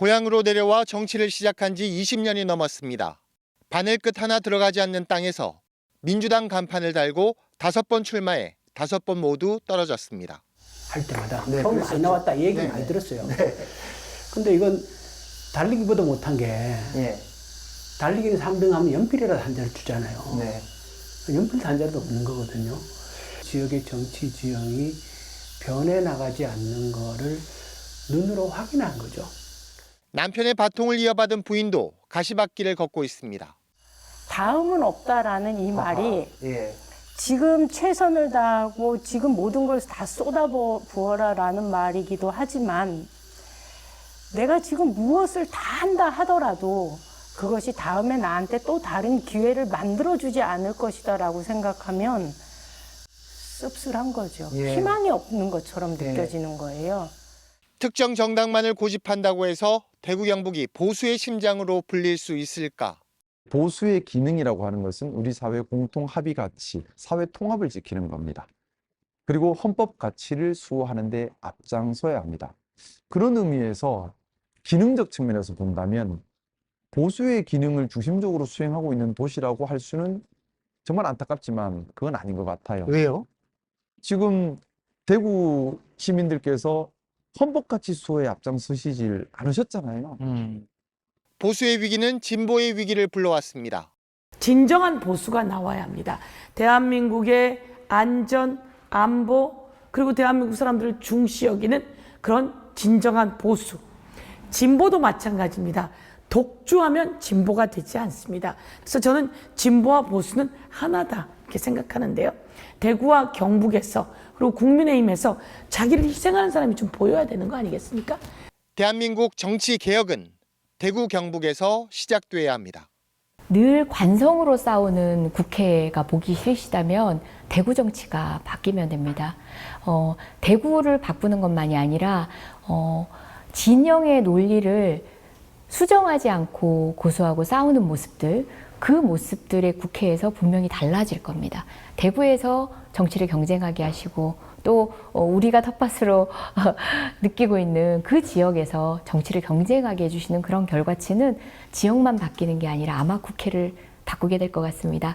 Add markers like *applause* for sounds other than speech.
고향으로 내려와 정치를 시작한 지 20년이 넘었습니다. 바늘 끝 하나 들어가지 않는 땅에서 민주당 간판을 달고 다섯 번 출마해 다섯 번 모두 떨어졌습니다. 할 때마다 네, 돈 그랬었죠. 많이 나왔다 이 얘기 네, 많이 네. 들었어요. 근데 이건 달리기보다 못한 게 예. 달리기는 3등 하면 연필이라도 한 자를 주잖아요. 네. 연필 한 자리도 없는 거거든요. 지역의 정치 지형이 변해 나가지 않는 거를 눈으로 확인한 거죠. 남편의 바통을 이어받은 부인도 가시밭길을 걷고 있습니다. 다음은 없다라는 이 말이 예. 지금 최선을 다하고 지금 모든 걸 다 쏟아부어라라는 말이기도 하지만 내가 지금 무엇을 다 한다 하더라도 그것이 다음에 나한테 또 다른 기회를 만들어주지 않을 것이다라고 생각하면 씁쓸한 거죠. 예. 희망이 없는 것처럼 예. 느껴지는 거예요. 특정 정당만을 고집한다고 해서 대구 경북이 보수의 심장으로 불릴 수 있을까? 보수의 기능이라고 하는 것은 우리 사회 공통 합의 가치, 사회 통합을 지키는 겁니다. 그리고 헌법 가치를 수호하는 데 앞장서야 합니다. 그런 의미에서 기능적 측면에서 본다면 보수의 기능을 중심적으로 수행하고 있는 도시라고 할 수는 정말 안타깝지만 그건 아닌 것 같아요. 왜요? 지금 대구 시민들께서 헌법 가치 수호에 앞장서시질 않으셨잖아요. 음. 보수의 위기는 진보의 위기를 불러왔습니다. 진정한 보수가 나와야 합니다. 대한민국의 안전, 안보, 그리고 대한민국 사람들을 중시 여기는 그런 진정한 보수. 진보도 마찬가지입니다. 독주하면 진보가 되지 않습니다. 그래서 저는 진보와 보수는 하나다 이렇게 생각하는데요. 대구와 경북에서 그리고 국민의힘에서 자기를 희생하는 사람이 좀 보여야 되는 거 아니겠습니까? 대한민국 정치 개혁은 대구 경북에서 시작돼야 합니다. 늘 관성으로 싸우는 국회가 보기 싫으시다면 대구 정치가 바뀌면 됩니다. 어, 대구를 바꾸는 것만이 아니라 어, 진영의 논리를 수정하지 않고 고수하고 싸우는 모습들, 그 모습들의 국회에서 분명히 달라질 겁니다. 대구에서 정치를 경쟁하게 하시고 또 어, 우리가 텃밭으로 *laughs* 느끼고 있는 그 지역에서 정치를 경쟁하게 해주시는 그런 결과치는 지역만 바뀌는 게 아니라 아마 국회를 바꾸게 될 것 같습니다.